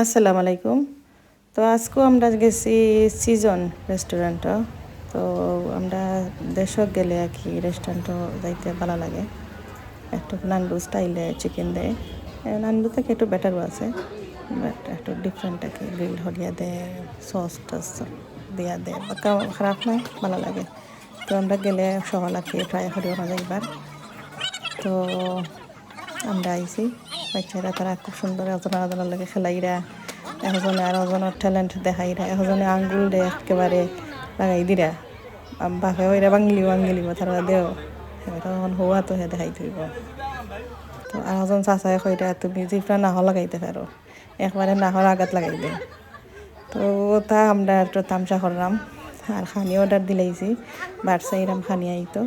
আসসালামু আলাইকুম। তো আজকেও আমরা গেছি সিজন রেস্টুরেন্টও তো আমরা দেশক গেলে আর কি রেস্টুরেন্টও যাইতে ভালো লাগে। একটু নান্ডু স্টাইলে চিকেন দেয়। নান্ডু থেকে একটু বেটারও আছে বাট একটু ডিফারেন্ট আর কি। গ্রিল হরিয়া দেয় সস টস দিয়া দেয় খারাপ নয় ভালো লাগে। তো আমরা গেলে সকাল আর কি ট্রাই করিও না যাইবার তো আমরা আইছি। বাচ্চারা তারা খুব সুন্দর এজন আরেকজনের লাগে খেলাইরা একজনে আর একজনের ট্যালেন্ট দেখাইরা একজনে আঙ্গুল দে একেবারে লাগাই দিরা। বাপে ওইরা বাঙ্গিলিব বাঙ্গিলিব তারা দেও তখন হওয়া তো হে দেখাই থইব। তো আর একজন চাচাই কইরা, তুমি জিপটা নাহ লাগাইতে পারো, একবারে নাহর আঘাত লাগাই দে। তো তা আমরা একটু তামসা করলাম। আর খানি অর্ডার দিলাইছি বাড়ছে এরম খানি আইতো।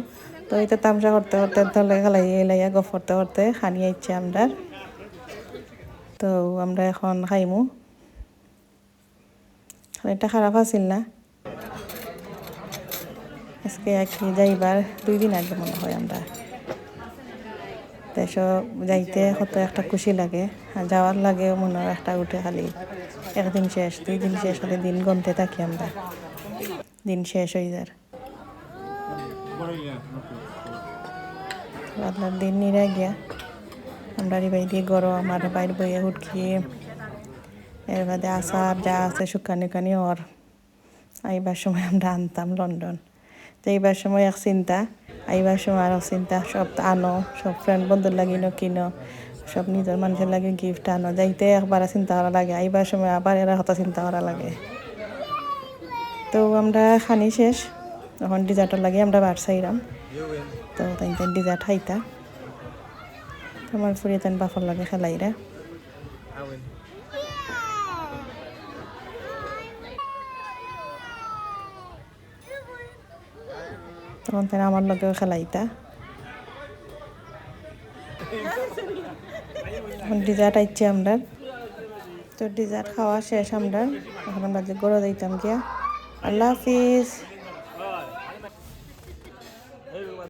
তো এটা তামসা করতে করতে তাহলে খালাই এলাইয়া গফ করতে করতে খানি আইছে আমরা। তো আমরা এখন খাইমু। এটা খারাপ আছিল না। আজকে কি যাইবার, দুই দিন আগে মনে হয় আমরা। দেশ যাইতে কত একটা খুশি লাগে। আর যাওয়ার লাগে মনে হয় একটা উঠে খালি একদিন শেষ, দুই দিন শেষ হলে দিন গনতে থাকি আমরা। দিন শেষ হয়ে যায় আপনার দিন নিরা গিয়া। আমরা বাড়ি দিয়ে গরম আর বাইরে বইয়ে উঠকি এর বাদে আসার যা আছে শুকানি কানি ওর। আইবার সময় আমরা আনতাম লন্ডন। তো এইবার সময় এক চিন্তা, আইবার সময় আর এক চিন্তা, সব আনো, সব ফ্রেন্ড বন্ধুর লাগিনো কিনো, সব নিজের মানুষের লাগে গিফট আনো। যাইতে একবার চিন্তা করা লাগে, আইবার সময় আবার এরা হতা চিন্তা করা লাগে। তো আমরা খানি শেষ। এখন ডিজার্টের লাগে, আমরা বাড়ছাইরাম তো তাই তাই ডিজার্ট খাইতা আমার ফুরিয়ে তাই বাফর লাগে খেলাইরা তখন তাই আমার লগেও খেলাইতা। এখন ডিজার্ট আইছে আমরা। তো ডিজার্ট খাওয়া শেষ আমরা। এখন আমরা গড়ে দিতাম গিয়া। আল্লাহ হাফিজ।